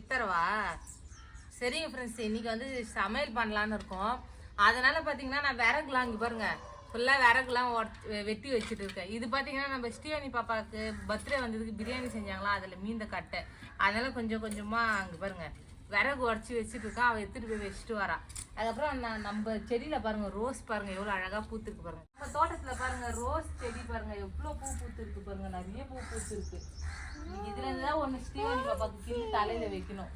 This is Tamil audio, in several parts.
இத்தரவா? சரிங்க ஃப்ரெண்ட்ஸ் இன்னைக்கு வந்து சமையல் பண்ணலான்னு இருக்கோம். அதனால் பார்த்தீங்கன்னா நான் விறகுலாம் இங்கே பாருங்கள் ஃபுல்லாக விறகுலாம் வெட்டி வச்சுட்டு இருக்கேன். இது பார்த்தீங்கன்னா நம்ம ஸ்ரீவாணி பாப்பாவுக்கு பர்த்டே வந்ததுக்கு பிரியாணி செஞ்சாங்களா? அதில் மீந்த கட்டை. அதனால் கொஞ்சம் கொஞ்சமாக அங்கே பாருங்கள் விறகு உடச்சி வச்சுட்டு இருக்கேன் அவள் எடுத்துகிட்டு போய் வச்சுட்டு வரான் அதுக்கப்புறம் நான் நம்ம செடியில் பாருங்கள் ரோஸ் பாருங்கள் எவ்வளோ அழகாக பூத்துருக்கு பாருங்கள் நம்ம தோட்டத்தில் பாருங்கள் ரோஸ் செடி பாருங்கள் எவ்வளோ பூ பூத்துருக்கு பாருங்கள் நிறைய பூ பூத்துருக்கு. இதுல இருந்து தான் ஒன்று ஸ்ரீவாணி பாப்பாவுக்கு கிள்ளி தலையில வைக்கணும்.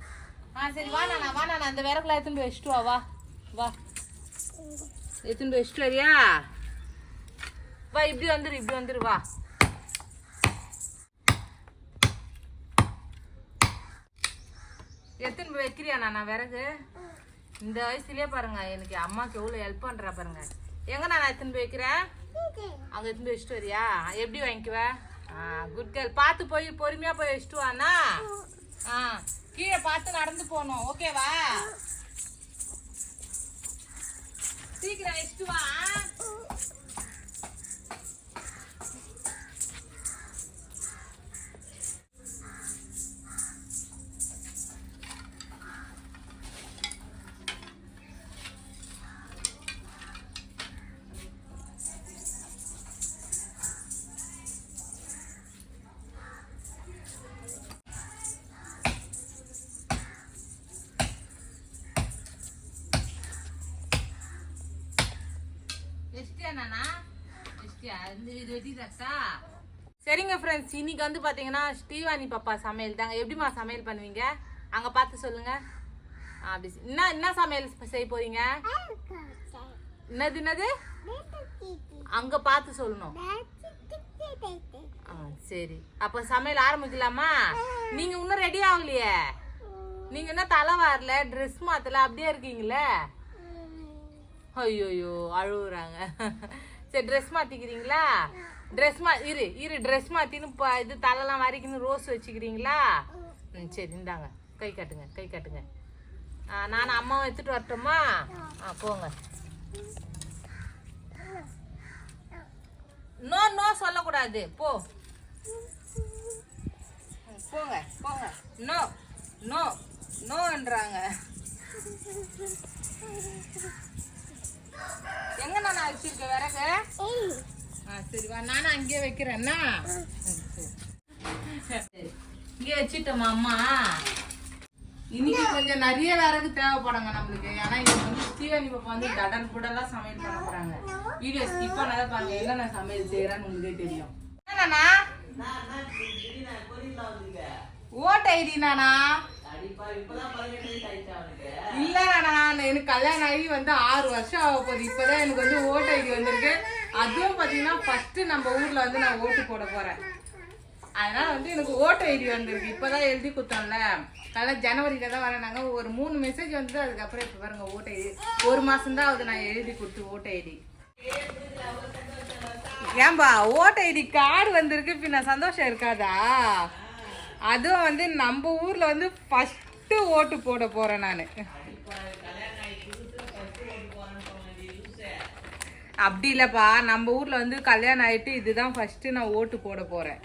ஆ சரி வா நான் வா நான் அந்த விறகுல எடுத்துன்னு போய் வச்சுட்டு வா வா வா. எடுத்துன்னு போய் வச்சுட்டு வரியா? வா இப்படி வந்துரு இப்படி வந்துரு வா. எடுத்துன்னு போய் வைக்கிறியா நான் விறகு? இந்த வயசுலயே பாருங்க எனக்கு அம்மாக்கு எவ்வளோ ஹெல்ப் பண்றா பாருங்க. எங்க நான் எடுத்துன்னு போய் வைக்கிறேன் அங்க எடுத்துன்னு போய் வச்சுட்டு வரியா? எப்படி வாங்கிக்குவ? குட் கேர்ள் பார்த்து போய் பொறுமையாக போய் வச்சுட்டு வாண்ணா ஆ கீழே பார்த்து நடந்து போகணும். ஓகேவா சீக்கிரம் வச்சுட்டு வா. இன்னைக்கு வந்து பாத்தீங்கன்னா ஸ்ரீவாணி பாப்பா சமையல் தாங்க. எப்படிமா சமையல் பண்ணுவீங்க? அங்க பார்த்து சொல்லுங்க. அப்படி என்ன என்ன சமையல் செய்ய போறீங்க? என்னது என்னது? அங்க பார்த்து சொல்லணும். ஆ, சரி. அப்ப சமையல் ஆரம்பிக்கலாமா? நீங்க இன்னும் ரெடி ஆகலையே? நீங்க என்ன தலை வரல ட்ரெஸ் மாத்தல அப்படியே இருக்கீங்களே? ஐயோயோ அழுகுறாங்க சரி ட்ரெஸ் மாத்திக்கிறீங்களா? ட்ரெஸ் மா இரு இரு ட்ரெஸ் மாத்தின்னு இது தலைலாம் வரைக்கும் ரோஸ் வச்சுக்கிறீங்களா? ம் சரி இந்தாங்க. கை காட்டுங்க கை காட்டுங்க. ஆ, நான் அம்மாவை எடுத்துட்டு வரட்டுமா? ஆ போங்க. நோ நோ சொல்லக்கூடாது. போ. போங்க போங்க. நோ நோ நோன்றாங்க எங்க நான் வச்சிருக்கேன் விறகு? சரி வா நானும் அங்கேயே வைக்கிறேன்னா இங்கே வச்சுட்டோமா அம்மா? இன்னைக்கு கொஞ்சம் நிறைய விறகு தேவைப்படுங்க நம்மளுக்கு. ஏன்னா இங்க வந்து ஸ்ரீவாணி பாப்பா வந்து தடன் கூடலாம் சமையல் பண்ண போறாங்க. வீடியோ ஸ்கிப் பண்ணாத பாருங்க நான் சமையல் செய்யறேன்னு உங்களுக்கே தெரியும். என்னண்ணா? ஓட்ட ஐடி நானா? நான் எனக்கு கல்யாணம் ஆகி வந்து ஆறு வருஷம் ஆக போகுது. இப்பதான் எனக்கு வந்து ஓட்டு ஐடி வந்திருக்கு. அதுவும் பாத்தீங்கன்னா ஃபர்ஸ்ட் நம்ம ஊர்ல வந்து நான் ஓட்டு போட போறேன். அதனால வந்து எனக்கு ஓட்டு ஐடி வந்திருக்கு. இப்பதான் எழுதி கொடுத்தோம்ல. கல்யாணம் ஜனவரியில தான் வரேன் நாங்கள் ஒரு மூணு மெசேஜ் வந்து அதுக்கப்புறம் இப்போ பாருங்க ஓட்டு ஐடி. ஒரு மாசம் அது நான் எழுதி கொடுத்து ஓட்டு ஐடி. ஏன்பா ஓட்டு ஐடி கார்டு வந்திருக்கு. பின்ன சந்தோஷம் இருக்காதா? அதுவும் வந்து நம்ம ஊர்ல வந்து ஃபஸ்ட்டு ஓட்டு போட போறேன் நான். அப்படி இல்லைப்பா நம்ம ஊரில் வந்து கல்யாணம் ஆகிட்டு இதுதான் ஃபஸ்ட்டு நான் ஓட்டு போட போகிறேன்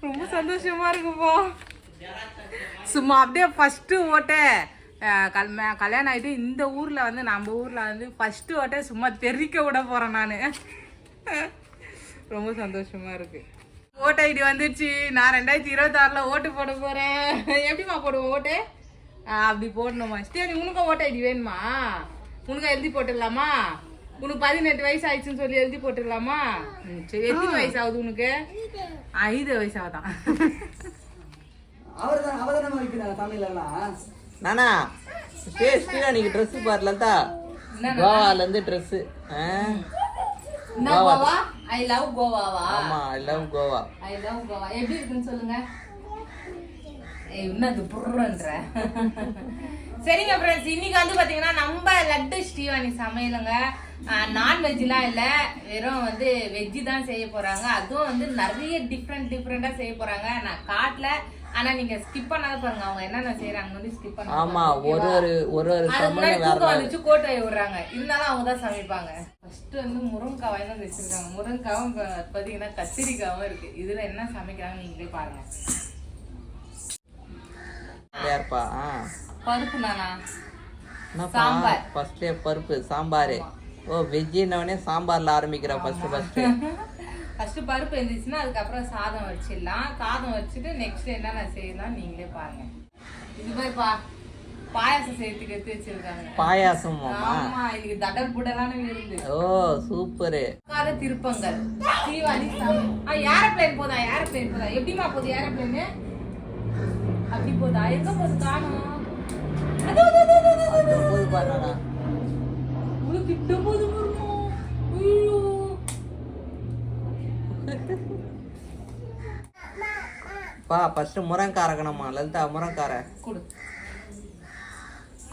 ரொம்ப சந்தோஷமா இருக்குப்பா. சும்மா அப்படியே ஃபஸ்ட்டு ஓட்டை கல் மே- கல்யாணம் ஆகிட்டு இந்த ஊரில் வந்து நம்ம ஊரில் வந்து ஃபஸ்ட்டு ஓட்டை சும்மா தெரிக்க விட போகிறேன் நான். ரொம்ப சந்தோஷமா இருக்கு. ஓட்டு ஐடி வந்துடுச்சு நான் ரெண்டாயிரத்தி இருபத்தாறில் ஓட்டு போட போகிறேன் எப்படிமா போடுவோம் ஓட்டு? அப்படி போடணுமா. ஸ்டேனி உனக்கு ஓட்டு ஐடி வேணுமா? உனக்கு எழுதி போட்டுடலாமா? உனக்கு பதினெட்டு வயசு ஆயிடுச்சுன்னு சொல்லி எழுதி போட்டுடலாமா? சரி எத்தனை வயசு ஆகுது உனக்கு? ஐந்து வயசு ஆகுதான் நானா ஸ்ரீ ஸ்ரீராணிக்கு ட்ரெஸ் பாரு லதா கோவால இருந்து ட்ரெஸ் கோவா ஐ லவ் கோவாவா? ஆமா I love Goa. I love Goa. எப்படி இருக்குன்னு சொல்லுங்க. ஏய், என்னது புர்றன்ற சரிங்க ஃப்ரெண்ட்ஸ் இன்னைக்கு வந்து பாத்தீங்கன்னா நம்ம லட்டு ஸ்ரீவாணி சமையலுங்க. நான்வெஜ்லாம் இல்லை. வெறும் வந்து வெஜ்ஜு தான் செய்ய போறாங்க. அதுவும் வந்து நிறைய டிஃப்ரெண்ட் டிஃப்ரெண்டா செய்ய போறாங்க. நான் காட்டல. ஆனா நீங்க ஸ்கிப் பண்ணாத பாருங்க. அவங்க என்னென்ன செய்யறாங்க வந்து ஸ்கிப் பண்ணாத ஆமா ஒரு? ஒரு ஒரு ஒரு முன்னாடி தூக்கம். வந்துச்சு கோட்டையை விடுறாங்க. இருந்தாலும் அவங்க தான் சமைப்பாங்க. ஃபர்ஸ்ட் வந்து முருங்கைக்காய் வாங்கி வந்து வச்சிருக்காங்க. முருங்கைக்காவும் பாத்தீங்கன்னா கத்திரிக்காவும் இருக்கு. இதுல என்ன சமைக்கிறாங்க நீங்களே பாருங்க. ஆ. பருப்பு நானா? சாம்பார். ஃபர்ஸ்ட்லயே பருப்பு சாம்பார். ஓ வெஜ்ஜின்னவனே சாம்பார்ல ஆரம்பிக்கிற ஃபர்ஸ்ட் ஃபர்ஸ்ட் ஃபர்ஸ்ட் பருப்பு இருந்துச்சுன்னா அதுக்கப்புறம் சாதம் வச்சிடலாம். சாதம் வச்சுட்டு நெக்ஸ்ட் என்னென்ன செய்யலாம் நீங்களே பாருங்க. இது பாருப்பா பாயாசம் செய்யறதுக்கு எடுத்து வச்சிருக்காங்க. பாயாசமாமா ஆமா இதுக்கு தடல் புடலான விருந்து ஓ சூப்பரு. காத திருப்பங்கள். தீவாளி ஆ ஏரோப்ளேன் போதா ஏரோப்ளேன் போதா? எப்படிமா போகுது ஏரோப்ளேனு அப்படி போதா? எங்க போகுது? காணும். போது பாருடா கிட்ட போகுது வருமோ ஐயோ. பா ஃபர்ஸ்ட் முருங்காய் அரைக்கணுமா லலிதா முருங்கார கொடு.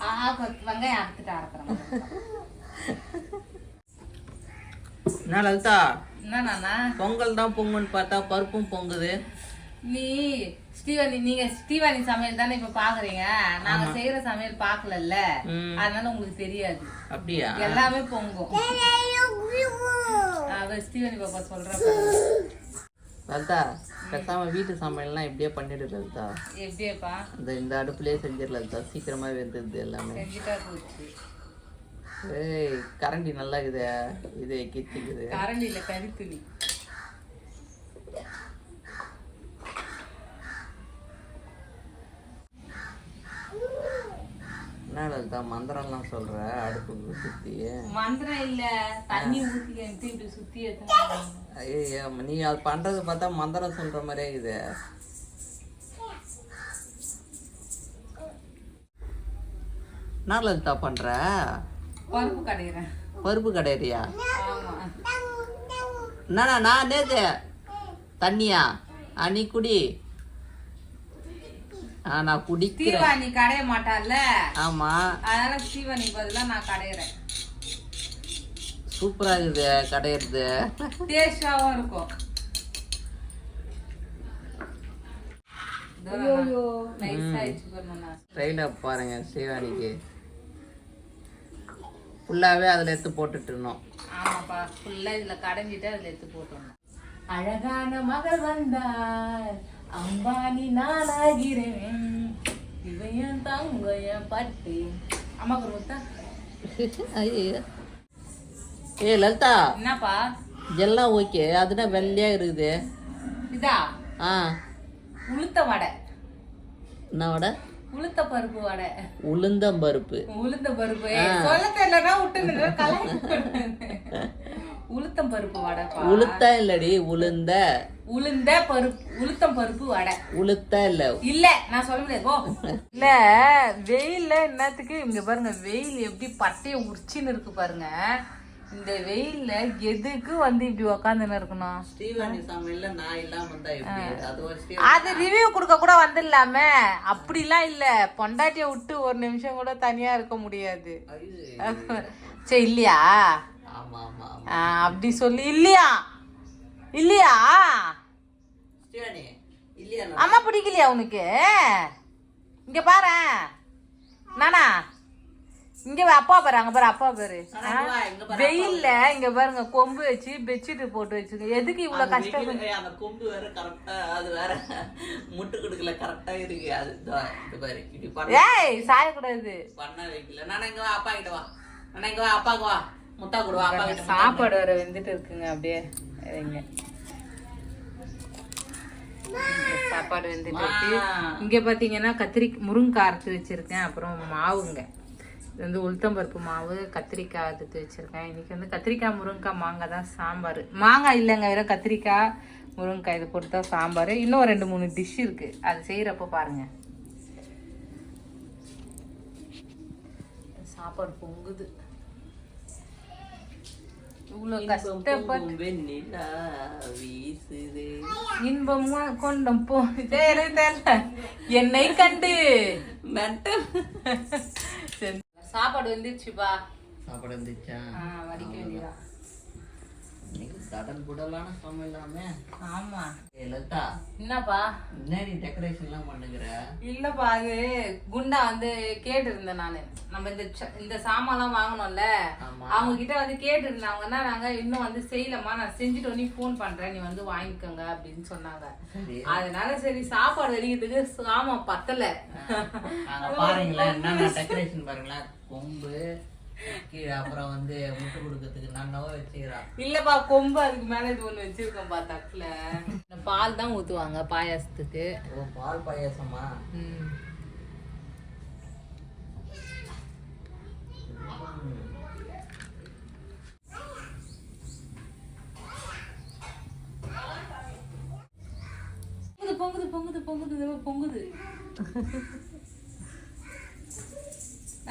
ஆ கொ- வெங்காயம் அறுத்துட்டு அரைக்கிறேன் என்ன லலிதா? என்னண்ணா பொங்கல் தான் பொங்குன்னு பார்த்தா பருப்பும் பொங்குது. நீ ஸ்ரீவாணி நீங்க ஸ்ரீவாணி சமையல் தானே இப்ப பாக்குறீங்க? நாங்க செய்யற சமையல் பாக்கலல்ல. அதனால உங்களுக்கு தெரியாது. அப்படியா? எல்லாமே பொங்கும். அவ ஸ்ரீவாணி பாப்பா சொல்ற லலிதா பேசாம வீட்டு சமையல்லாம் இப்படியே பண்ணிடு லலிதா எப்படியேப்பா? இந்த இந்த அடுப்புலயே செஞ்சிரு லலிதா சீக்கிரமா வெந்துடுது எல்லாமே. ஏய் கரண்டி நல்லா இருக்குது இது கிச்சுக்குது. கரண்டில கறி துணி என்ன லலிதா மந்திரம்லாம் சொல்ற? அடுப்புக்கு சுத்தி. மந்திரம் இல்ல தண்ணி ஊத்தி இப்படி சுத்தி ஐயோ நீ அது பண்றது பார்த்தா மந்திரம் சொல்ற மாதிரியே இருக்குது. என்ன லலிதா பண்ற? பருப்பு கடையிறேன். பருப்பு கடையிறியா? என்னண்ணா நான் நேத்து தண்ணியா? நீ குடி. ஆ நான் குடிக்கிறேன். ஸ்ரீவாணி கடைய மாட்டால்ல ஆமா. அதனால ஸ்ரீவாணி பதிலா நான் கடையிறேன். சூப்பரா இருக்குது கடையிறது. டேஸ்டாவும் இருக்கும். பாருங்க. ஸ்ரீவாணிக்கு ஃபுல்லாவே அதுல எடுத்து போட்டுட்டு இருந்தோம். ஆமாப்பா ஃபுல்லா இதுல கடைஞ்சிட்டு அதுல எடுத்து போட்டோம் அழகான மகள் வந்தார் அம்பானி நானாகிறேன். இவையன் தங்கைய பட்டு அம்மாக்கு ஒரு முத்தா. ஐயோ ஏ லலிதா. என்னப்பா? எல்லாம் ஓகே. அதுனா வெள்ளையா இருக்குது. இதா? ஆ. உளுத்த வடை. என்ன வடை? உளுத்த பருப்பு வடை. உளுந்தம் பருப்பு. உளுந்த பருப்பு சொல்ல தெரியலன்னா விட்டு கலாய் உளுத்தம் பருப்பு வடைப்பா உளுத்தா இல்லடி உளுந்த. உளுந்த பருப்பு உளுத்தம் பருப்பு வடை. உளுத்தா இல்ல. இல்ல நான் சொல்ல முடியாது போ. இல்ல வெயில்ல என்னத்துக்கு இங்க பாருங்க வெயில் எப்படி பட்டைய உரிச்சின்னு இருக்கு பாருங்க. இந்த வெயில்ல எதுக்கு வந்து இப்படி உக்காந்துன்னு இருக்கணும்? ஸ்ரீவாணி சமையல்ல நான் இல்லாம இருந்தா எப்படி? அது ரிவ்யூ கொடுக்க கூட வந்துடலாமே. அப்படிலாம் இல்ல. பொண்டாட்டிய விட்டு ஒரு நிமிஷம் கூட தனியா இருக்க முடியாது. சரி இல்லையா? அப்படி சொல்லி. இல்லையா? இல்லையா? அம்மா பிடிக்கலையா உனக்கு? இங்க பாரு. நானா? இங்க அப்பா பாரு அங்க பாரு அப்பா பாரு? வெயில்ல இங்க பாருங்க கொம்பு வச்சு பெட்ஷீட் போட்டு வச்சுக்க எதுக்கு இவ்வளவு கஷ்டம்? அந்த கொம்பு வேற கரெக்டா அது வேற முட்டு கொடுக்கல கரெக்டா இருக்கு. அது இதோ, பாரு இப்படி பண்ண. ஏய் சாயக்கூடாது. பண்ண வைக்கல. நானா இங்க வா அப்பா கிட்ட வா. நானா இங்க வா அப்பாக்கு வா. முட்டா கொடுவா அப்பா சாப்பாடு வர வெந்துட்டு இருக்குங்க அப்படியே இங்க சாப்பாடு வெந்துட்டு இருக்கு. இங்க பாத்தீங்கன்னா கத்திரி முருங்கைக்காய் அரைச்சு வச்சிருக்கேன் அப்புறம் மாவுங்க. இது வந்து உளுத்தம்பருப்பு மாவு கத்திரிக்காய் எடுத்து வச்சிருக்கேன். இன்னைக்கு வந்து கத்திரிக்காய் முருங்கைக்காய் மாங்காய் தான் சாம்பார். மாங்காய் இல்லைங்க வெறும் கத்திரிக்காய் முருங்கைக்காய் இது போட்டு தான் சாம்பார். இன்னும் ரெண்டு மூணு டிஷ் இருக்கு. அது செய்யறப்ப பாருங்க. சாப்பாடு பொங்குது. இவ்வளோ கஷ்டப்பட்டு வெண்ணிலா வீசுது. இன்பமா கொண்டம் போ என்னை கண்டு. சாப்பாடு வந்துருச்சுப்பா. சாப்பாடு வந்துச்சா ஆ, வடிக்க வேண்டியதா தடல் புடலான சமையலாமே ஆமா. ஏ லதா என்னப்பா? என்ன நீ டெக்கரேஷன்லாம் பண்ணுகிற? இல்லப்பா அது குண்டா வந்து கேட்டு இருந்தேன் நானு. நம்ம இந்த ச- இந்த சாமான்லாம் வாங்கணும்ல. ஆமா. அவங்க கிட்ட வந்து கேட்டு இருந்தாங்க என்ன நாங்க இன்னும் வந்து செய்யலமா நான் செஞ்சுட்டு நீ ஃபோன் பண்றேன். நீ வந்து வாங்கிக்கோங்க. அப்படின்னு சொன்னாங்க. சரி. அதனால சரி சாப்பாடு வெடிக்கிறதுக்கு சாமான் பத்தல. அங்க பாருங்களேன் என்னென்ன டெக்கரேஷன் பாருங்களேன். கொம்பு கீழே அப்புறம் வந்து முட்டு கொடுக்கறதுக்கு நன்னவோ வச்சுக்கிறான் இல்லப்பா கொம்பு அதுக்கு மேல இது ஒண்ணு வச்சிருக்கோம்பா தட்டுல. பால் தான் ஊத்துவாங்க பாயாசத்துக்கு. ஓ பால் பாயாசமா? ம். பொங்குது பொங்குது பொங்குது பொங்குது.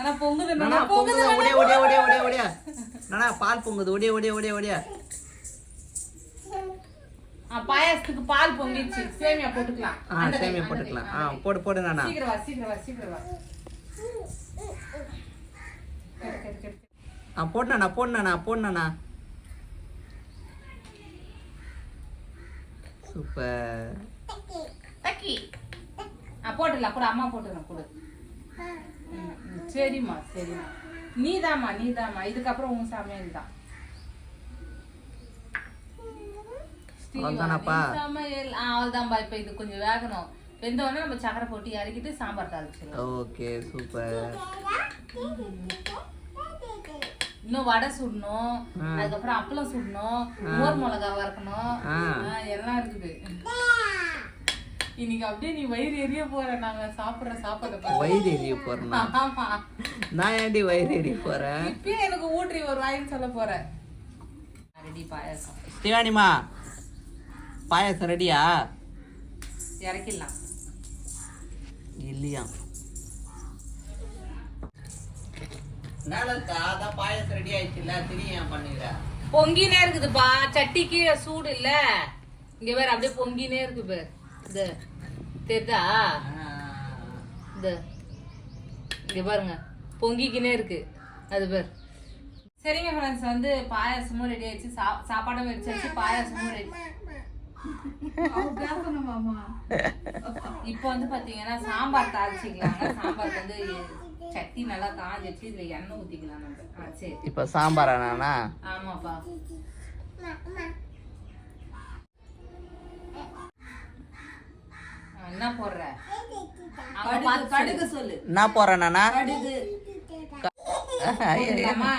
இதோ பொங்குது நானா நானா பொங்குது ஒடியா ஒடியா ஒடியா நானா பால் பொங்குது ஒடியா ஒடியா ஒடியா ஆ, பாயாசத்துக்கு பால் பொங்கிடுச்சு. சேமியா போட்டுக்கலாம். ஆ சேமியா போட்டுக்கலாம். ஆ. போடு போடு நானா. சீக்கிரம் வா சீக்கிரம் வா சீக்கிரம் வா. ஆ போடணா போடணா போடணா சூப்பர். தக்கி. ஆ போட்டுடலாம். கூட அம்மா போட்டுறேன் கொடு. சரிம்மா சரிம்மா. நீதாம்மா நீதாம்மா. இதுக்கப்புறம் உன் சமையல் தான்? சமையல் ஆ அவ்வளோதான்பா இப்போ இது கொஞ்சம் வேகணும். வெந்த உடனே நம்ம சக்கரை போட்டு இறக்கிட்டு சாம்பார் தாளிச்சிடலாம். Okay super. இன்னும் வடை சுடணும். அதுக்கப்புறம் அப்பளம் சுடணும். மோர் மிளகா வறுக்கணும். எல்லாம் இருக்குது. இன்னைக்கு அப்படியே நீ வயிறு எரிய போற நாங்க சாப்பிடுற சாப்பாடு பாரு. வயிறு எரிய போறேன்னா ஆமா. நான் ஏன்டி வயிறு எரிய போறேன் இப்பயே எனக்கு ஊற்றி ஒரு வாயின்னு சொல்ல போற. ரெடி பாயாசம். ஸ்ரீவாணிமா பாயாசம் ரெடியா? இறக்கிடலாம். இல்லையா? அதான் பாயாசம் ரெடி ஆயிடுச்சுல ஏன் பண்ணுகிற பொங்கினே இருக்குதுப்பா சட்டி கீழே சூடு இல்ல. இங்க வேற அப்படியே பொங்கினே இருக்கு பாரு. இது. தெரியுதா இது. இங்க பாருங்க. பொங்கிக்கினே இருக்கு. அது பேர். சரிங்க ஃப்ரெண்ட்ஸ் வந்து பாயாசமும் ரெடி ஆயிடுச்சு. சா- சாப்பாடும் வெடிச்சாச்சு. பாயாசமும் ரெடி இப்போ வந்து பாத்தீங்கன்னா சாம்பார் தாளிச்சிக்கலாங்க. சாம்பாருக்கு வந்து சட்டி நல்லா காஞ்சிச்சு இதுல எண்ணெய் ஊத்திக்கலாம் நம்ம. சரி. இப்ப சாம்பார் ஆனானா ஆமாப்பா. என்ன போடுற? கடுகு சொல்லு. என்ன போறேன் நானா? கடுகு போட்டுடலாமா?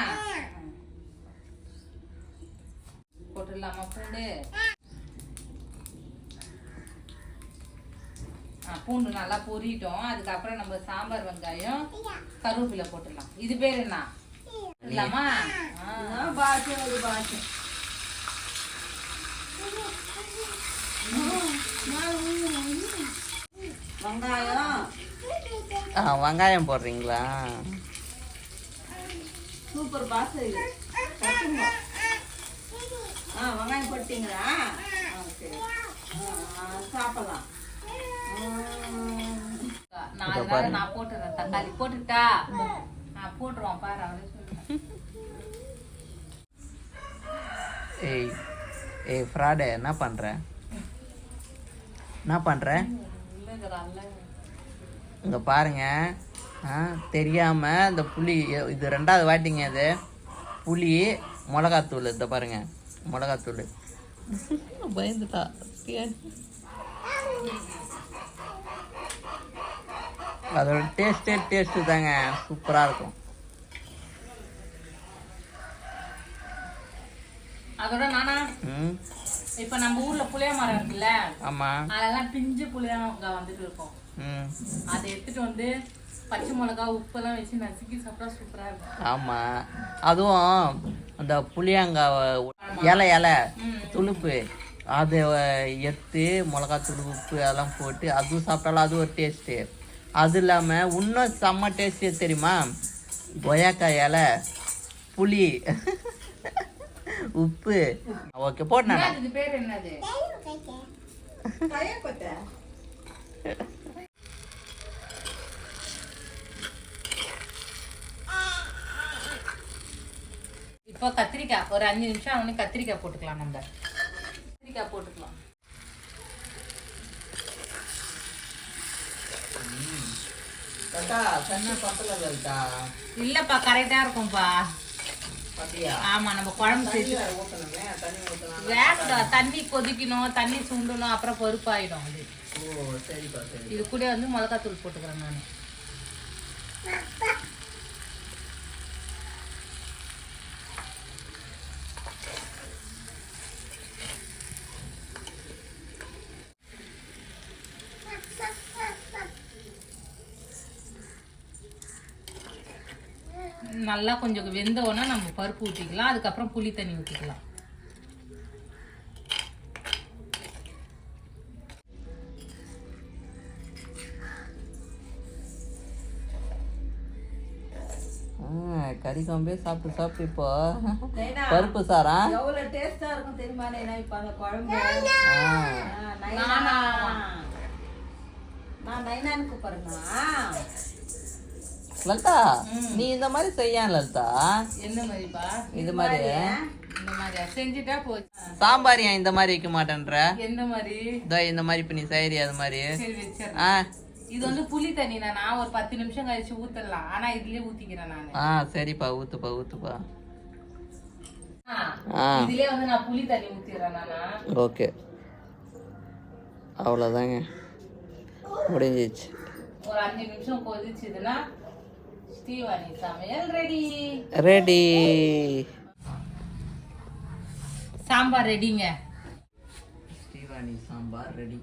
போட்டுடலாமா பூண்டு? ஆ, பூண்டு நல்லா பொரிட்டோம். அதுக்கப்புறம் நம்ம சாம்பார் வெங்காயம் கருவேப்பிலை போட்டுடலாம். இது பேர் என்ன? இல்லாமா பாஷை ஒரு பாஷை வெங்காயம். ஆ, வெங்காயம் போடுறீங்களா? சூப்பர் இது. பசுங்க. ஆ வெங்காயம் போட்டீங்களா சாப்பிடலாம். நாள் நான் போட்டுறேன். தக்காளி போட்டுட்டா? நான் போட்டுருவான் பாரு அவரே சொல்லு ஏய் ஏய் ஃப்ராடு என்ன பண்ற? என்ன பண்ற? இல்லைங்கிறான்ல இங்க பாருங்க. ஆ, தெரியாம இந்த புளி இது ரெண்டாவது வாட்டிங்க இது. புளி மிளகாத்தூள் இந்த பாருங்க. மிளகாத்தூள். பயந்துட்டா. அதோட டேஸ்டே டேஸ்ட்டு தாங்க. சூப்பராக இருக்கும். அதோட நானா? ம். இப்ப நம்ம ஊர்ல புளிய மரம் இருக்குல்ல? ஆமாம் அதெல்லாம் பிஞ்சு புளியங்காய் வந்துட்டு இருக்கும். ம். அதை எடுத்துட்டு வந்து பச்சை மிளகா உப்பெல்லாம் வச்சு நசுக்கி சாப்பிட்டா சூப்பரா இருக்கும். ஆமாம் அதுவும் அந்த புளியங்காவை இலை இலை துளுப்பு. அதை எடுத்து மிளகாத்தூள் உப்பு அதெல்லாம் போட்டு அதுவும் சாப்பிட்டாலும் அது ஒரு டேஸ்ட்டு அது இல்லாமல் இன்னும் செம்ம டேஸ்ட்டு தெரியுமா? கொய்யாக்காய் இலை புளி. உப்பு. ஓகே போடுனா பேர் என்னது? இப்போ கத்திரிக்காய் ஒரு அஞ்சு நிமிஷம் அவனு கத்திரிக்காய் போட்டுக்கலாம் நம்ம. கத்திரிக்காய் போட்டுக்கலாம். இல்லப்பா கரெக்டாக இருக்கும்ப்பா ஆமா நம்ம குழம்பு வேற ஊத்தணுமே தண்ணி கொதிக்கணும் தண்ணி சுண்டணும் அப்புறம் பருப்பாயிடும் அது. இது கூட வந்து மிளகாத்தூள் போட்டுக்கிறேன் நான். நல்லா கொஞ்சம் வெந்தோன்னா நம்ம பருப்பு ஊற்றிக்கலாம் அதுக்கப்புறம் புளி தண்ணி ஊற்றிக்கலாம் கறி கம்பே சாப்பிட்டு சாப்பிட்டு இப்போ பருப்பு சாரா? இருக்கும் தெரியுமா நைனா? இப்ப அந்த குழம்பு. நைனா. நான். நைனான்னு கூப்பிடுறேங்க லலிதா நீ இந்த மாதிரி செய்ய லலிதா? இது மாதிரி. செஞ்சுட்டா போச்சு சாம்பார் ஏன் இந்த மாதிரி வைக்க மாட்டேன்ற? எந்த மாதிரி? இந்த மாதிரி இப்போ நீ செய்யறி அது மாதிரி? ஆ. இது வந்து புளி தண்ணி நான் ஒரு பத்து நிமிஷம் கழிச்சு ஊத்தலாம். ஆனா இதுலயே ஊத்திக்கிறேன் நானு. ஆ சரிப்பா ஊத்துப்பா ஊத்துப்பா. இதுலயே வந்து நான் புளி தண்ணி ஊத்திடுறேன் நானா. ஓகே. அவ்வளோதாங்க முடிஞ்சிச்சு. ஒரு அஞ்சு நிமிஷம் கொதிச்சுதுன்னா ஸ்ரீவாணி சமையல் ரெடி ரெடி சாம்பார் ரெடிங்க ஸ்ரீவாணி சாம்பார் ரெடி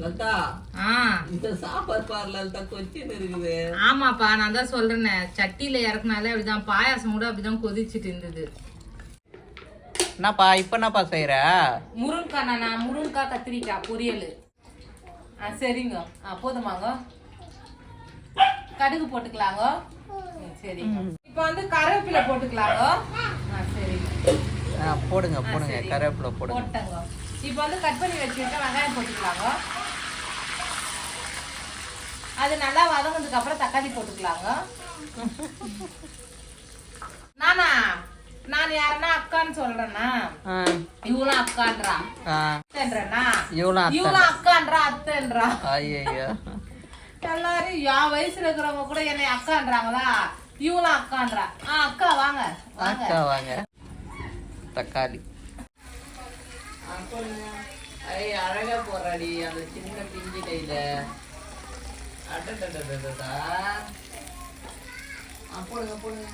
லலிதா ஆ. இந்த சாம்பார் பார் கொச்சின்னு இருக்குது. ஆமாப்பா நான் தான் சொல்றேனே. சட்டியில இறக்குனாலே அப்படிதான் பாயாசம் கூட அப்படிதான் கொதிச்சுட்டு இருந்தது. என்னப்பா இப்போ என்னப்பா செய்கிற முருங்கக்காய் நான் முருங்கக்காய் கத்திரிக்காய் பொரியல். ஆ சரிங்க. ஆ போதுமாங்க. கடுகு போட்டுக்கலாங்க? சரிங்க இப்போ வந்து கருவேப்பிலை போட்டுக்கலாங்க? ஆ போடுங்க போடுங்க. கருவேப்பிலை போடுங்க. போட்டங்க. இப்போ வந்து கட் பண்ணி வச்சிருக்க வெங்காயம் போட்டுக்கலாங்க? அது நல்லா வதங்கினதுக்கு அப்புறம் தக்காளி போட்டுக்கலாங்க? நானா? நான் யாருன்னா அக்கான்னு சொல்றேன்னா? இவளும் அக்கான்றா? இவளும் அக்கான்றா அத்தைன்றா? ஐயோ எல்லாரும் என் வயசுல இருக்கிறவங்க கூட என்னை அக்கான்றாங்களா? இவளும் அக்கான்றா. ஆ அக்கா வாங்க வாங்க. அக்கா வாங்க. தக்காளி. அழகா போறாடி அந்த சின்ன பிஞ்சு கையில. ஆ, போடுங்க போடுங்க.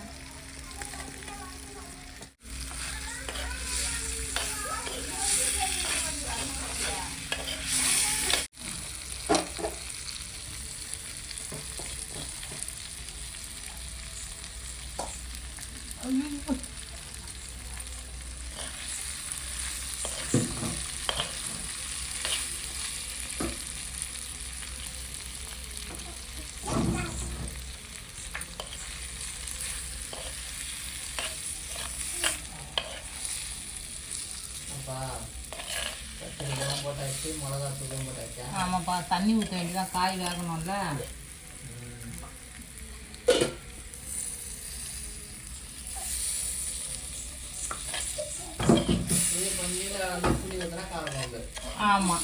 அப்பா கத்திரிக்காய் போட்டாச்சு மிளகா தூளும் போட்டாச்சா? ஆமாப்பா தண்ணி ஊற்ற வேண்டியதான் காய் வேகணும்ல. இது கொஞ்சம் வந்து புளி ஊற்றினா காரம் வந்து ஆமா.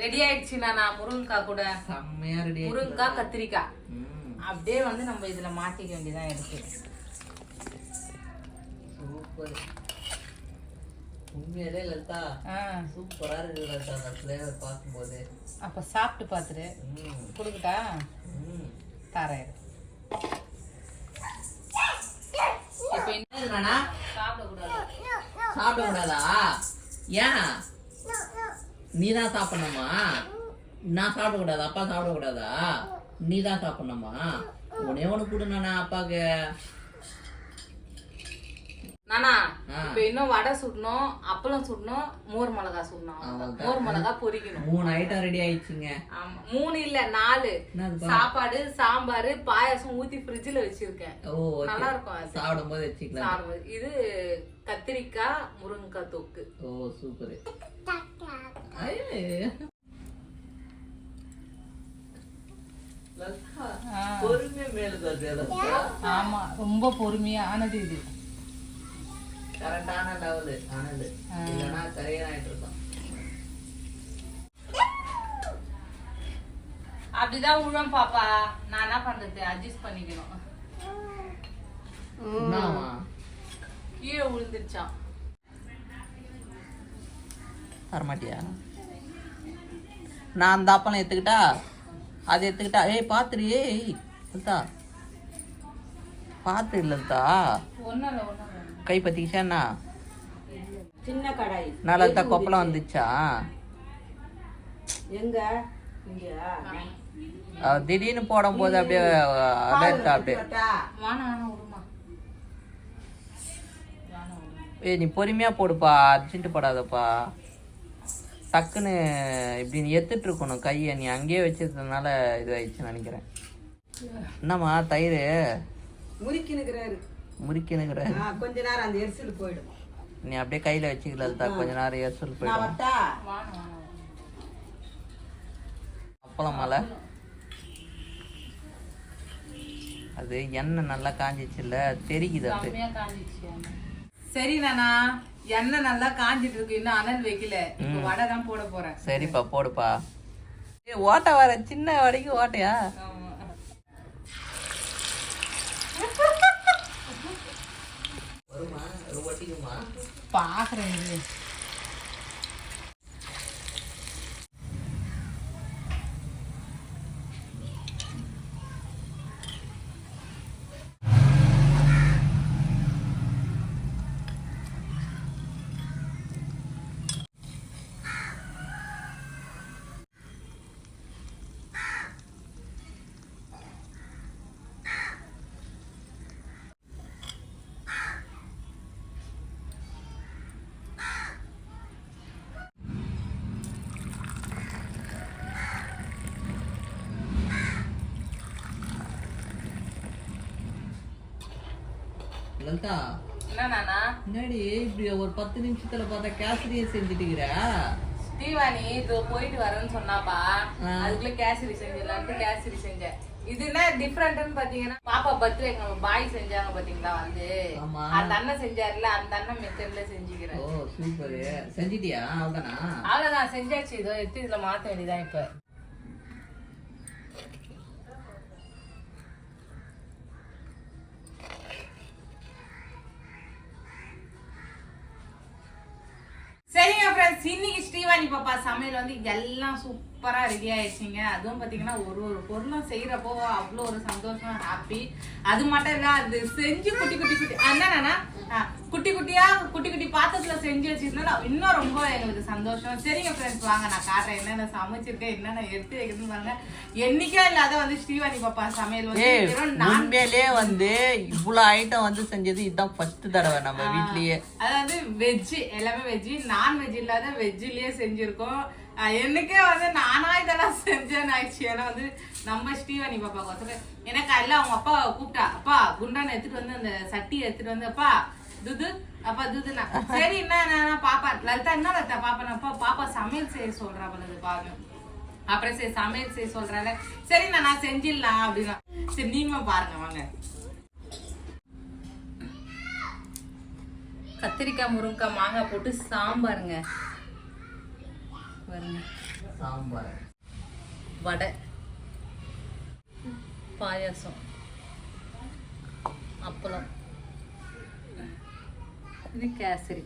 ரெடி ஆயிடுச்சு நான் முருங்கக்காய் கூட. செம்மையா ரெடி முருங்கக்காய் கத்திரிக்காய். அப்படியே வந்து நம்ம இதுல மாட்டிக்க வேண்டியதான் எடுத்து சூப்பர். உண்மையிலே லலிதா ஆ, சூப்பரா இருக்கு லலிதா அந்த ஃப்ளேவர் பார்க்கும்போது. அப்ப சாப்பிட்டு பார்த்துட்டு ம். கொடுக்கட்டா? ம். தரேன். இப்போ என்ன என்னடா சாப்பிடக்கூடாது. சாப்பிட கூடாதா ஏன்? நீ தான் சாப்பிடணுமா? நான் சாப்பிட கூடாதா அப்பா சாப்பிட கூடாதா நீ தான் சாப்பிடணுமா உனே ஒன்று கொடு நானா அப்பாக்கு. நானா. இப்ப இன்னும் வடை சுடணும் அப்பளம் சுடணும் மோர் மிளகா சுடணும். மோர் மிளகா பொரிக்கணும். மூணு ஐட்டம் ரெடி ஆயிடுச்சுங்க. ஆமா. மூணு இல்ல நாலு. சாப்பாடு சாம்பார் பாயாசம் ஊத்தி ஃப்ரிட்ஜ்ல வச்சிருக்கேன். ஓ நல்லா இருக்கும் அது. சாப்பிடும்போது வச்சுக்கலாம். இது கத்திரிக்காய் முருங்கைக்காய் தொக்கு. ஓ சூப்பர். ஆமா ரொம்ப பொறுமையானது இது. கரெக்டான லெவலு அனல் இல்லைன்னா கரையாயிட்டு இருக்கும். அப்படிதான் விழும் பாப்பா. நான் என்ன பண்றது? அட்ஜஸ்ட் பண்ணிக்கணும். கீழே விழுந்துருச்சான் தரமாட்டியா? நான் அந்த அப்பளம் எடுத்துக்கிட்டா? அதை எடுத்துக்கிட்டா ஏய் பாத்துரு ஏய் லலிதா. பாத்து லலிதா. கை பத்திக்கிச்சா சின்ன கடாய். நான் லலிதா கொப்பளம் வந்துச்சா? எங்க? திடீர்னு போடும்போது அப்படியே அலர்ட் அப்படியே. ஏய் நீ பொறுமையா போடுப்பா அர்ஜென்ட் போடாதப்பா. டக்குன்னு இப்படி நீ எடுத்துட்டு இருக்கணும் கையை நீ அங்கேயே வச்சதுனால இதுவாயிடுச்சுன்னு நினைக்கிறேன். என்னம்மா தயிர்? முறுக்கினுக்கிறாரு. முறிக்கணுங்கிற கொஞ்ச நேரம் அந்த எரிசல் போயிடும். நீ அப்படியே கையில வச்சுக்கல கொஞ்ச நேரம் எரிச்சல் நான் போயிடும். அப்பளம் மலை அது எண்ணெய் நல்லா காஞ்சிச்சுல்ல தெரிக்குது காஞ்சிச்சு சரி நானா எண்ணெய் நல்லா காஞ்சிட்டு இருக்கு. இன்னும் அனல் வைக்கல. இப்போ வடை தான் போட போறேன். சரிப்பா போடுப்பா. ஏய், ஓட்டை வர சின்ன வரைக்கும் ஓட்டையா? பாக்குறேன் லலிதா. என்ன நானா? முன்னாடி இப்படி ஒரு பத்து நிமிஷத்துல பார்த்தா கேசரியை செஞ்சுட்டுக்கிற? ஸ்ரீவாணி இதோ போயிட்டு வரேன்னு சொன்னாப்பா. அதுக்குள்ள கேசரி செஞ்சிடலான்ட்டு கேசரி செஞ்சேன். இது என்ன டிஃப்ரெண்ட்னு பாத்தீங்கன்னா பாப்பா பர்த்டே நம்ம பாய் செஞ்சாங்க பாத்தீங்களா வந்து. அந்த அண்ணன் செஞ்சாருல அந்த அண்ணன் மெத்தட்ல செஞ்சுக்கிறேன். ஓ சூப்பர் செஞ்சிட்டியா? அவ்வளவுதான்? செஞ்சாச்சு. இதோ எடுத்து இதுல மாத்த வேண்டியதான் இப்ப. இன்னைக்கு பாப்பா சமையல் வந்து எல்லாம் சூப்பர் ரெடி ஆயிடுச்சுங்க. அதுவும் பாத்தீங்கன்னா ஒரு ஒரு பொருளும் செய்யறப்போ அவ்வளோ ஒரு சந்தோஷம் ஹாப்பி அது மட்டும் இல்ல அது செஞ்சு குட்டி குட்டி குட்டி என்னன்னா குட்டி குட்டியா குட்டி குட்டி பாத்திரத்துல செஞ்சு வச்சிருந்தா இன்னும் ரொம்ப எங்களுக்கு சந்தோஷம். சரிங்க ஃப்ரெண்ட்ஸ் வாங்க நான் காட்டுறேன் என்னென்ன சமைச்சிருக்கேன் என்னென்ன எடுத்து வைக்கணும்னு பாருங்க. என்னைக்கே இல்லாத வந்து ஸ்ரீவாணி பாப்பா சமையல் வந்து ஏய் வெறும் நான் உண்மையிலே வந்து இவ்வளோ ஐட்டம் வந்து செஞ்சது இதுதான் ஃபர்ஸ்ட் தடவை நம்ம வீட்லயே. அதாவது வெஜ் எல்லாமே வெஜ் நான்வெஜ் இல்லாத வெஜ்லயே செஞ்சிருக்கோம். எனக்கே வந்து நானா இதெல்லாம் செஞ்சேன்னு ஆயிடுச்சு ஏன்னா வந்து நம்ம ஸ்ரீவாணி பாப்பா ஒருத்தர். எனக்கு அல்ல அவங்க அப்பா கூப்பிட்டா அப்பா குண்டான எடுத்துட்டு வந்து அந்த சட்டி எடுத்துட்டு வந்து அப்பா துது அப்பா துதுனா சரி என்ன நான் பாப்பா லலிதா என்ன லலிதா பாப்பா அப்பா பாப்பா சமையல் செய்ய சொல்றா பொழுது பாருங்க. அப்புறம் சரி சமையல் செய்ய சொல்றாங்க சரி நான் நான் செஞ்சிடலாம் அப்படின்னா. சரி நீங்களும் பாருங்க வாங்க. கத்திரிக்காய் முருங்கக்காய் மாங்காய் போட்டு சாம்பாருங்க. பாருங்க. சாம்பார். வடை. பாயாசம். அப்பளம். இது கேசரி.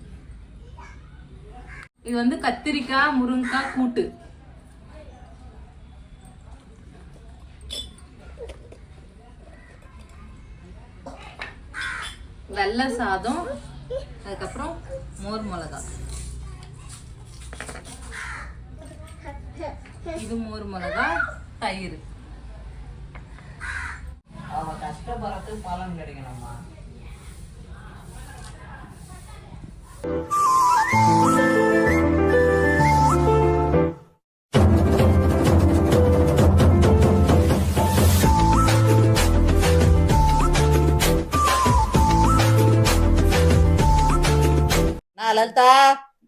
இது வந்து கத்திரிக்காய் முருங்கைக்காய் கூட்டு. வெள்ளை சாதம் அதுக்கப்புறம் மோர் மிளகா இது மோர் மிளகா தயிர். அவ கஷ்டப்படுறதுக்கு பலன் கிடைக்கணுமா நான் லலிதா.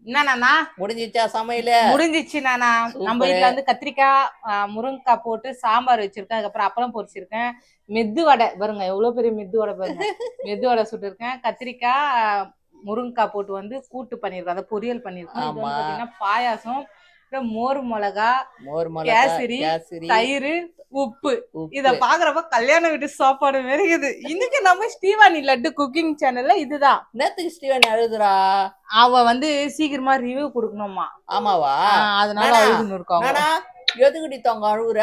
என்னண்ணா முடிஞ்சிச்சா சமையல்? முடிஞ்சிச்சு நானா நம்ம வீட்ல வந்து கத்திரிக்காய் முருங்கைக்காய் போட்டு சாம்பார் வச்சிருக்கேன். அதுக்கப்புறம் அப்பளம் பொரிச்சிருக்கேன். மெது வடை. பாருங்க எவ்வளவு பெரிய மெது வடை பாருங்க. மெது வடை சுட்டிருக்கேன். கத்திரிக்காய் முருங்கைக்காய் போட்டு வந்து கூட்டு பண்ணியிருக்கோம் அதை பொரியல். பாத்தீங்கன்னா பாயாசம். அப்புறம் மோர் மிளகா மோர் கேசரி, தயிர் உப்பு. இத பாக்குறப்ப கல்யாண வீட்டு சாப்பாடு இருக்குது இன்னைக்கு நம்ம ஸ்ரீவாணி லட்டு குக்கிங் சேனல்ல இதுதான். நேத்துக்கு ஸ்டீவன் அழுதுறா? அவ வந்து சீக்கிரமா ரிவ்யூ கொடுக்கணுமா? ஆமாவா? அதனால? அழுதுன்னு இருக்காங்க. எதுக்குடி தங்க அழுகுற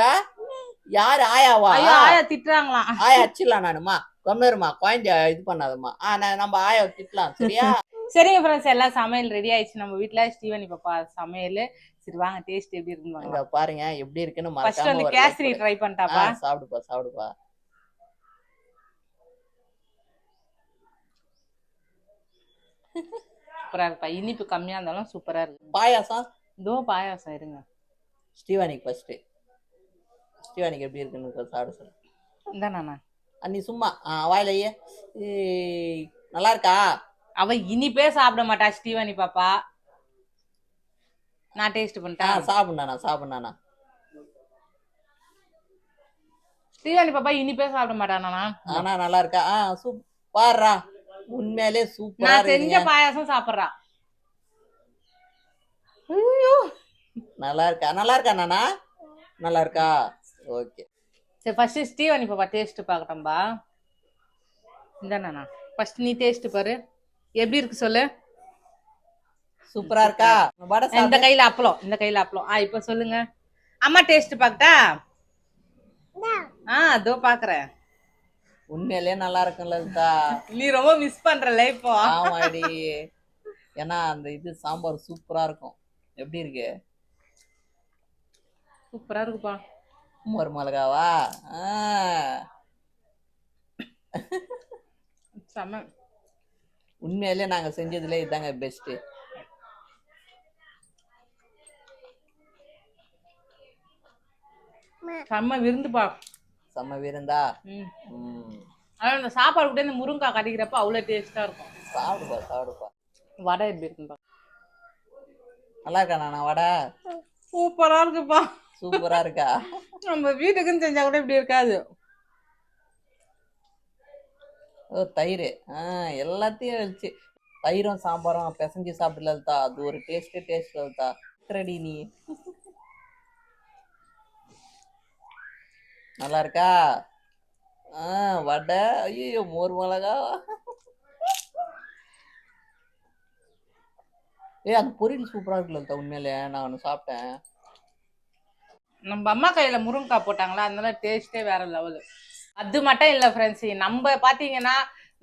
யாரு ஆயாவா? ஆயா திட்டுறாங்களாம். ஆயா அச்சிடலாம் நானுமா? கம்னருமா? குழந்தைய இது பண்ணாதம்மா. ஆ நான் நம்ம ஆயா திட்டலாம் சரியா? சரிங்க ஃப்ரெண்ட்ஸ் எல்லாம் சமையல் ரெடி ஆயிடுச்சு. நம்ம வீட்ல ஸ்ரீவாணி பாப்பா சமையல். சரி வாங்க டேஸ்ட் எப்படி இருக்குன்னு பாருங்க. எப்படி இருக்குன்னு ஃபர்ஸ்ட் ஒரு கேசரி ட்ரை. பண்ணிட்டாப்பா. சாப்பிடுப்பா சாப்பிடுப்பா. சூப்பரா இருக்குப்பா. இனிப்பு கம்மியா இருந்தாலும் சூப்பரா இருக்கு. பாயாசம்? இதோ பாயாசம் இருங்க. ஸ்டீவானிக்கு ஃபர்ஸ்ட் ஸ்டீவானிக்கு எப்படி இருக்குன்னு சாப்பிட சொல்லு. இந்த நானா அன்னி சும்மா வாயிலையே நல்லா இருக்கா? அவ இனிப்பே சாப்பிட மாட்டா ஸ்ரீவாணி பாப்பா. நான் டேஸ்ட் பண்ணிட்டேன் சாப்பிடுண்ணா சாப்பிடுண்ணா ஸ்ரீவாணி பாப்பா இனிப்பே சாப்பிட மாட்டானா ஆனா நல்லா இருக்கா ஆ சூப் பாருடா. உண்மையிலே சூப்பரா நான் செஞ்ச பாயாசம் சாப்பிடுறா. ஐயோ. நல்லா இருக்கா நல்லா இருக்கா நானா? நல்லா இருக்கா ஓகே. சரி ஃபர்ஸ்ட் ஸ்ரீவாணி பாப்பா டேஸ்ட் பார்க்கட்டோம்பா இந்த நானா. ஃபர்ஸ்ட் நீ டேஸ்ட் பாரு. எப்படி இருக்கு சொல்லு? சூப்பரா இருக்கா? வடை இந்த கையில அப்பளம் இந்த கையில அப்பளம். ஆ இப்ப சொல்லுங்க. அம்மா டேஸ்ட் பார்க்கட்டா ஆ அதோ பாக்குறேன். உண்மையிலே நல்லா இருக்கும்ல லலிதா. நீ ரொம்ப மிஸ் பண்றல இப்போ. ஆமாடி. ஏன்னா அந்த இது சாம்பார் சூப்பரா இருக்கும். எப்படி இருக்கு? சூப்பரா இருக்குப்பா. மோர் மிளகாவா? ஆ. செம்ம உண்மையிலே நாங்க செஞ்சதுல இதாங்க பெஸ்ட் செம்ம விருந்துப்பா. செம்ம விருந்தா? ம். ம். ஆனா இந்த சாப்பாடு கூட இந்த முருங்கைக்காய் கடிக்கிறப்ப அவ்வளவு டேஸ்டா இருக்கும். சாப்பிடுப்பா சாப்பிடுப்பா. வடை எப்படி இருக்குப்பா நல்லா இருக்கா நானா வடை? சூப்பரா இருக்குப்பா. சூப்பரா இருக்கா? நம்ம வீட்டுக்குன்னு செஞ்சா கூட இப்படி இருக்காது. ஓ தயிர். ஆ எல்லாத்தையும் வச்சு. தயிரும் சாம்பாரும் பிசைஞ்சு சாப்பிடல லலிதா அது ஒரு டேஸ்ட் டேஸ்ட் லலிதா. ரெடி நீ. நல்லா இருக்கா ஆ வடை. ஐயோ மோர் மிளகா. ஏய் அந்த பொரியல் சூப்பரா இருக்குல்ல உண்மையிலே. நான் ஒன்று சாப்பிட்டேன். நம்ம அம்மா கையில முருங்கைக்காய் போட்டாங்களா? அதனால டேஸ்ட்டே வேற லெவலு அது மட்டும் இல்ல ஃப்ரெண்ட்ஸ் நம்ம பாத்தீங்கன்னா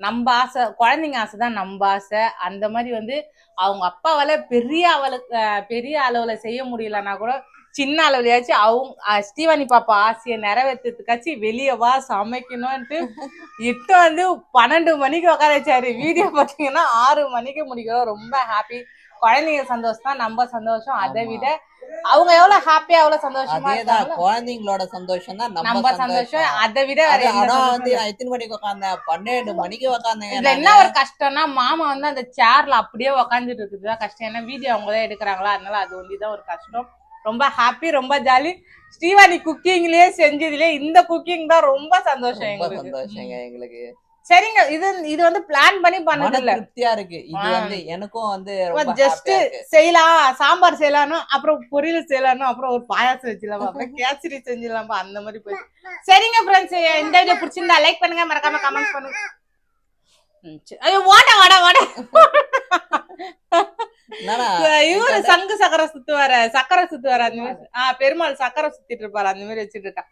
நம்ம ஆசை குழந்தைங்க ஆசை தான் நம்ம ஆசை. அந்த மாதிரி வந்து அவங்க அப்பாவால பெரிய அவளுக்கு பெரிய அளவுல செய்ய முடியலன்னா கூட சின்ன அளவுலயாச்சும் அவங்க ஸ்ரீவாணி பாப்பா ஆசையை நிறைவேற்றத்துக்காச்சு வெளியே வா சமைக்கணும்ன்ட்டு இட்டு வந்து பன்னெண்டு மணிக்கு உட்கார வச்சாரு. வீடியோ பார்த்தீங்கன்னா ஆறு மணிக்கு முடிக்கிறோம். ரொம்ப ஹாப்பி குழந்தைங்க சந்தோஷம் தான் நம்ம சந்தோஷம். அதை. விட அவங்க எவ்வளவு ஹாப்பியா எவ்வளவு சந்தோஷமா அதேதான் குழந்தைங்களோட சந்தோஷம் தான் நம்ம சந்தோஷம். அதை விட வேற ஆனா வந்து. நான் எத்தனை மணிக்கு உட்காந்தேன் பன்னெண்டு மணிக்கு உட்காந்தேங்க இதுல என்ன ஒரு கஷ்டம்னா மாமா வந்து அந்த சேர்ல அப்படியே உக்காந்துட்டு இருக்குதுதான் கஷ்டம். ஏன்னா வீடியோ அவங்க தான் எடுக்கிறாங்களா? அதனால அது ஒண்டிதான் ஒரு கஷ்டம். ரொம்ப ஹாப்பி ரொம்ப ஜாலி ஸ்ரீவாணி குக்கிங்லயே செஞ்சதுலயே இந்த குக்கிங் தான் ரொம்ப சந்தோஷம் எங்களுக்கு. சந்தோஷங்க எங்களுக்கு. சரிங்க இது இது வந்து பிளான் பண்ணி பண்ணது இல்ல திருப்தியா இருக்கு. இது. வந்து எனக்கும் வந்து ஜஸ்ட். செய்யலாம் சாம்பார் செய்யலாம்னு அப்புறம் பொரியல் செய்யலாம்னு அப்புறம் ஒரு பாயாசம் வச்சிடலாம் அப்புறம் கேசரி செஞ்சிடலாமா அந்த மாதிரி போயிடுச்சு சரிங்க ஃப்ரெண்ட்ஸ் இந்த வீடியோ பிடிச்சிருந்தா லைக் பண்ணுங்க மறக்காம கமெண்ட் பண்ணுங்க. ஐயோ வாடா வாடா வாடா. இவரு சங்கு சக்கரை சுத்துவாரு சக்கரை சுத்துவாரு அந்த மாதிரி ஆஹ் பெருமாள் சக்கரை சுத்திட்டு இருப்பாரு அந்த மாதிரி வச்சுட்டு இருக்கா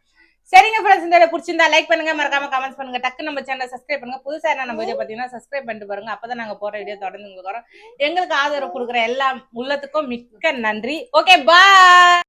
சரிங்க ஃப்ரெண்ட்ஸ் இந்த வீடியோ பிடிச்சிருந்தா லைக் பண்ணுங்க மறக்காம கமெண்ட்ஸ் பண்ணுங்க. டக்கு நம்ம சேனலை சப்ஸ்கிரைப் பண்ணுங்க. புதுசா என்ன நம்ம வீடியோ பாத்தீங்கன்னா சப்ஸ்கிரைப் பண்ணிட்டு பாருங்க. அப்பதான் நாங்க போற வீடியோ தொடர்ந்து உங்களுக்கு வரோம். எங்களுக்கு ஆதரவு கொடுக்குற எல்லா உள்ளத்துக்கும் மிக்க நன்றி. Okay bye